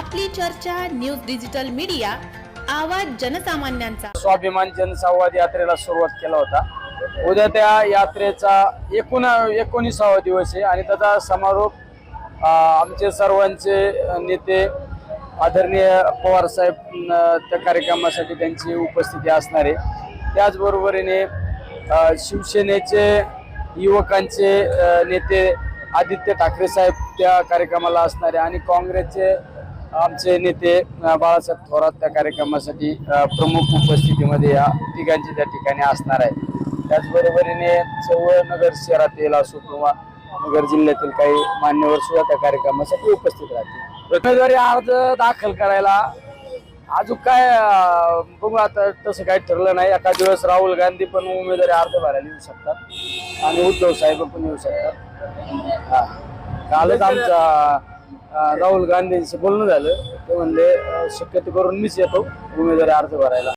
आपली चर्चा news digital media आवाज जनसामान्यांचा. स्वाभिमान जनसंवाद यात्रेला सुरुवात केला होता. उद्या त्या यात्रेचा एकूण एकोणीसावा दिवस आहे आणि त्याचा समारोप आमचे सर्वांचे नेते आदरणीय पवार साहेब त्या कार्यक्रमासाठी त्यांची उपस्थिती असणार आहे. त्याचबरोबरीने शिवसेनेचे युवकांचे नेते आदित्य ठाकरे साहेब त्या कार्यक्रमाला असणारे आणि काँग्रेसचे आमचे नेते बाळासाहेब थोरात त्या कार्यक्रमासाठी प्रमुख उपस्थितीमध्ये या तिघांची त्या ठिकाणी असणार आहे. त्याचबरोबरीने चौळ नगर शहरातील असो किंवा नगर जिल्ह्यातील काही मान्यवर सुद्धा त्या कार्यक्रमासाठी उपस्थित राहतील. उमेदवारी अर्ज दाखल करायला अजून काय बघू आता तसं काही ठरलं नाही. एका दिवस राहुल गांधी पण उमेदवारी अर्ज भरायला येऊ शकतात. आणि उद्धव साहेब पण येऊ शकतात. हा. कालच आमचा राहुल गांधींशी बोलणं झालं. ते म्हणले शक्यतो करून मीच येतो उमेदवारी अर्ज भरायला.